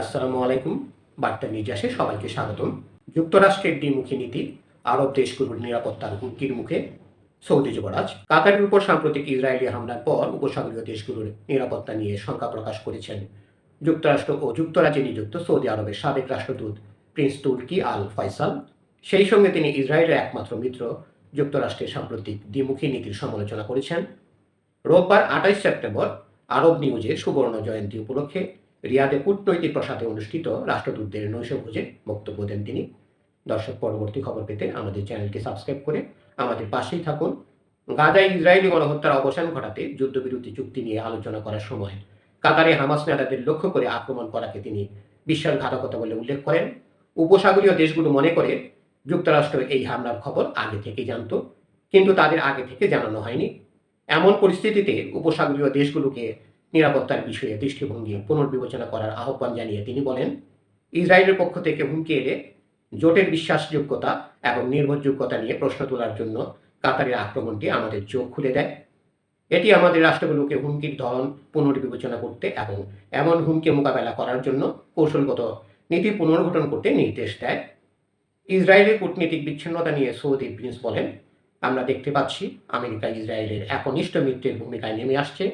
আসসালামু আলাইকুম। বার্তা নির্যাসে সবাইকে স্বাগতম। যুক্তরাষ্ট্রের দ্বিমুখী নীতি, আরব দেশগুলোর নিরাপত্তার হুমকির মুখে সৌদি যুবরাজ। কাতারের উপর সাম্প্রতিক ইসরায়েলি হামলার পর উপসাগরীয় দেশগুলোর নিরাপত্তা নিয়ে শঙ্কা প্রকাশ করেছেন। যুক্তরাষ্ট্র ও যুক্তরাজ্যে নিযুক্ত সৌদি আরবের সাবেক রাষ্ট্রদূত প্রিন্স তুর্কি আল ফয়সাল। সেই সঙ্গে তিনি ইসরায়েলের একমাত্র মিত্র, যুক্তরাষ্ট্রের সাম্প্রতিক দ্বিমুখী নীতির সমালোচনা করেছেন। রোববার আঠাইশ সেপ্টেম্বর আরব নিউজে সুবর্ণ জয়ন্তী উপলক্ষে রিয়াদে কূটনৈতিক প্রসাদে অনুষ্ঠিত রাষ্ট্রদূতদের নৈশভোজে বক্তব্য দেন তিনি। দর্শক, পরবর্তী খবর পেতে আমাদের চ্যানেলকে সাবস্ক্রাইব করে আমাদের পাশেই থাকুন। গাজায় ইসরায়েলি গণহত্যার অবসান ঘটাতে যুদ্ধবিরতি চুক্তি নিয়ে আলোচনা করার সময় কাতারে হামাস নেতাদের লক্ষ্য করে আক্রমণ করাকে তিনি বিশ্বাসঘাতকতা বলে উল্লেখ করেন। উপসাগরীয় দেশগুলো মনে করে যুক্তরাষ্ট্র এই হামলার খবর আগে থেকে জানত, কিন্তু তাদের আগে থেকে জানানো হয়নি। এমন পরিস্থিতিতে উপসাগরীয় দেশগুলোকে নিরাপত্তার বিষয়ে দৃষ্টিভঙ্গি পুনর্বিবেচনা করার আহ্বান জানিয়ে তিনি বলেন, ইসরায়েলের পক্ষ থেকে হুমকি এলে জোটের বিশ্বাসযোগ্যতা এবং নির্ভরযোগ্যতা নিয়ে প্রশ্ন তোলার জন্য কাতারের আক্রমণটি আমাদের চোখ খুলে দেয়। এটি আমাদের রাষ্ট্রগুলোকে হুমকির ধরন পুনর্বিবেচনা করতে এবং এমন হুমকি মোকাবেলা করার জন্য কৌশলগত নীতি পুনর্গঠন করতে নির্দেশ দেয়। ইসরায়েলের কূটনীতিক বিচ্ছিন্নতা নিয়ে সৌদি প্রিন্স বলেন, আমরা দেখতে পাচ্ছি আমেরিকা ইসরায়েলের একনিষ্ঠ মিত্রের ভূমিকায় নেমে আসছে।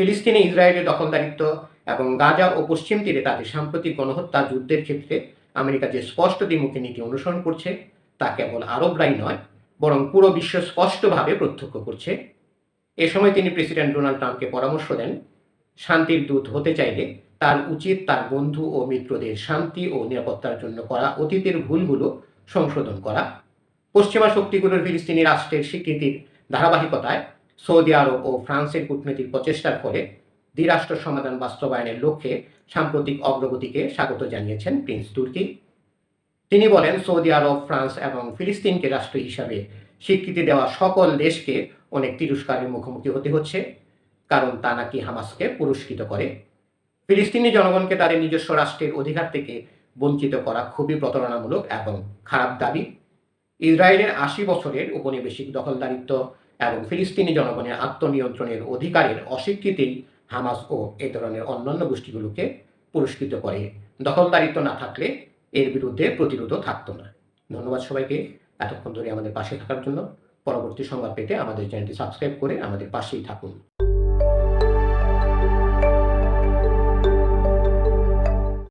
ফিলিস্তিনে ইসরায়েলের দখলদারিত্ব এবং গাজা ও পশ্চিম তীরে তাদের সাম্প্রতিক গণহত্যা যুদ্ধের ক্ষেত্রে আমেরিকা যে স্পষ্ট দ্বিমুখী নীতি অনুসরণ করছে, তা কেবল আরবরাই নয়, বরং পুরো বিশ্ব স্পষ্টভাবে প্রত্যক্ষ করছে। এ সময় তিনি প্রেসিডেন্ট ডোনাল্ড ট্রাম্পকে পরামর্শ দেন, শান্তির দূত হতে চাইলে তার উচিত তার বন্ধু ও মিত্রদের শান্তি ও নিরাপত্তার জন্য করা অতীতের ভুলগুলো সংশোধন করা। পশ্চিমা শক্তিগুলোর ফিলিস্তিনি রাষ্ট্রের স্বীকৃতির ধারাবাহিকতায় সৌদি আরব ও ফ্রান্সের কূটনৈতিক প্রচেষ্টার ফলে দ্বিরাষ্ট্র সমাধান বাস্তবায়নের লক্ষ্যে সাম্প্রতিক অগ্রগতিকে স্বাগত জানিয়েছেন প্রিন্স তুর্কি। তিনি বলেন, সৌদি আরব, ফ্রান্স এবং ফিলিস্তিনকে রাষ্ট্র হিসাবে স্বীকৃতি দেওয়া সকল দেশকে অনেক তিরস্কারের মুখোমুখি হতে হচ্ছে, কারণ তা নাকি হামাসকে পুরস্কৃত করে। ফিলিস্তিনি জনগণকে তাদের নিজস্ব রাষ্ট্রের অধিকার থেকে বঞ্চিত করা খুবই প্রতারণামূলক এবং খারাপ দাবি। ইসরায়েলের আশি বছরের উপনিবেশিক দখলদারিত্ব এবং ফিলিস্তিনি জনগণের আত্মনিয়ন্ত্রণের অধিকারের অস্বীকৃতি হামাস ও এ ধরনের অন্যান্য গোষ্ঠীগুলোকে পুরস্কৃত করে। দখলদারিত্ব না থাকলে এর বিরুদ্ধে প্রতিরোধও থাকতো না। ধন্যবাদ সবাইকে এতক্ষণ ধরে আমাদের পাশে থাকার জন্য। পরবর্তী সংবাদ পেতে আমাদের চ্যানেলটি সাবস্ক্রাইব করে আমাদের পাশেই থাকুন।